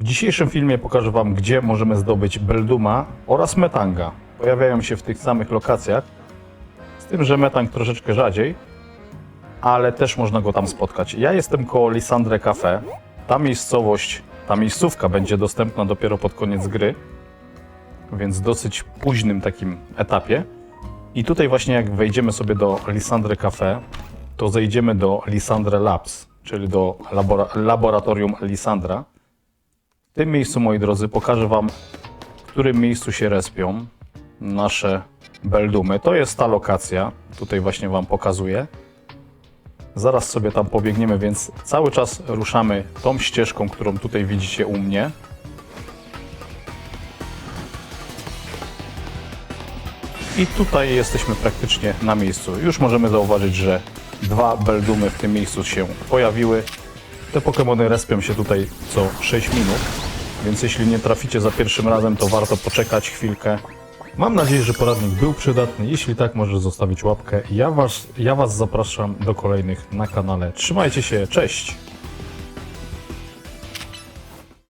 W dzisiejszym filmie pokażę Wam, gdzie możemy zdobyć Belduma oraz Metanga. Pojawiają się w tych samych lokacjach, z tym, że Metang troszeczkę rzadziej, ale też można go tam spotkać. Ja jestem koło Lisandre Cafe. Ta miejscowość, ta miejscówka będzie dostępna dopiero pod koniec gry, więc dosyć późnym takim etapie. I tutaj właśnie jak wejdziemy sobie do Lisandre Cafe, to zejdziemy do Lisandre Labs, czyli do labora laboratorium Lisandra. W tym miejscu, moi drodzy, pokażę Wam, w którym miejscu się respią nasze beldumy. To jest ta lokacja, tutaj właśnie Wam pokazuję. Zaraz sobie tam pobiegniemy, więc cały czas ruszamy tą ścieżką, którą tutaj widzicie u mnie. I tutaj jesteśmy praktycznie na miejscu. Już możemy zauważyć, że dwa beldumy w tym miejscu się pojawiły. Te Pokémony respią się tutaj co 6 minut, więc jeśli nie traficie za pierwszym razem, to warto poczekać chwilkę. Mam nadzieję, że poradnik był przydatny. Jeśli tak, możesz zostawić łapkę. Ja was, ja was zapraszam do kolejnych na kanale. Trzymajcie się, cześć!